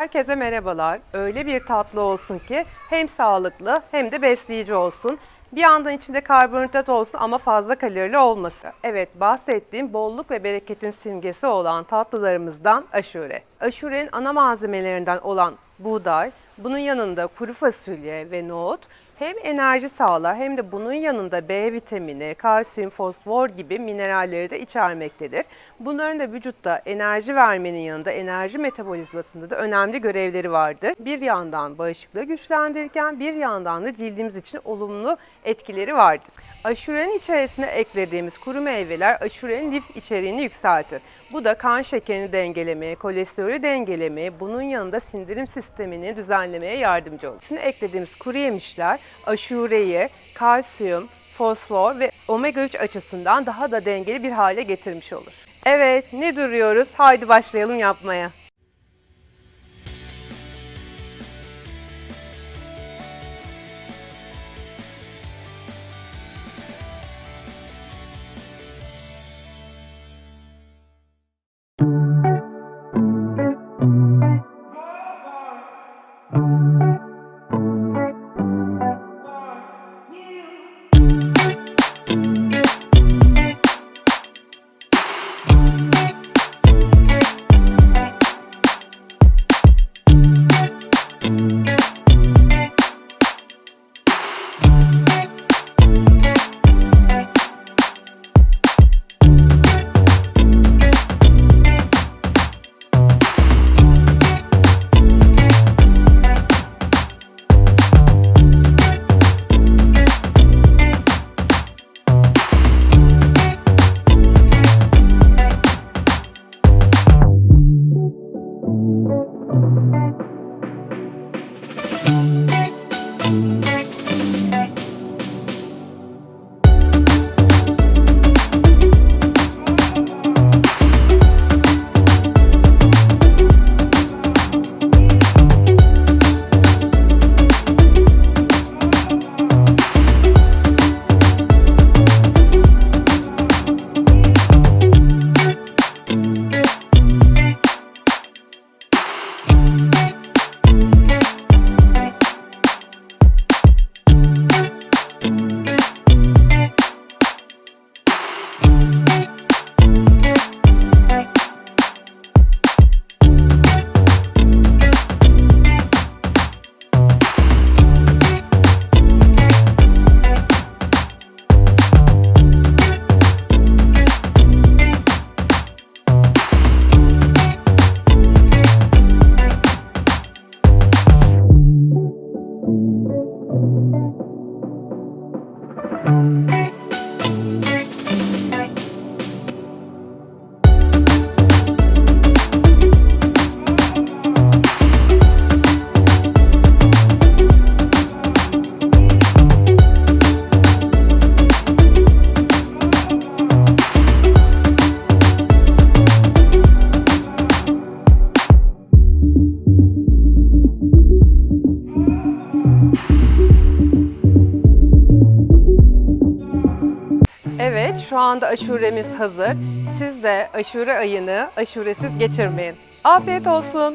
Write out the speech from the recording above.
Herkese merhabalar. Öyle bir tatlı olsun ki hem sağlıklı hem de besleyici olsun. Bir yandan içinde karbonhidrat olsun ama fazla kalorili olması. Evet bahsettiğim bolluk ve bereketin simgesi olan tatlılarımızdan aşure. Aşurenin ana malzemelerinden olan buğday, bunun yanında kuru fasulye ve nohut hem enerji sağlar hem de bunun yanında B vitamini, kalsiyum, fosfor gibi mineralleri de içermektedir. Bunların da vücutta enerji vermenin yanında enerji metabolizmasında da önemli görevleri vardır. Bir yandan bağışıklığı güçlendirirken bir yandan da cildimiz için olumlu etkileri vardır. Aşurenin içerisine eklediğimiz kuru meyveler aşurenin lif içeriğini yükseltir. Bu da kan şekerini dengelemeye, kolesterolü dengelemeye, bunun yanında sindirim sistemini düzenlemeye yardımcı olur. Şimdi eklediğimiz kuru yemişler aşureyi kalsiyum, fosfor ve omega 3 açısından daha da dengeli bir hale getirmiş olur. Evet, ne duruyoruz? Haydi başlayalım yapmaya. Anda aşuremiz hazır. Siz de aşure ayını aşuresiz geçirmeyin. Afiyet olsun.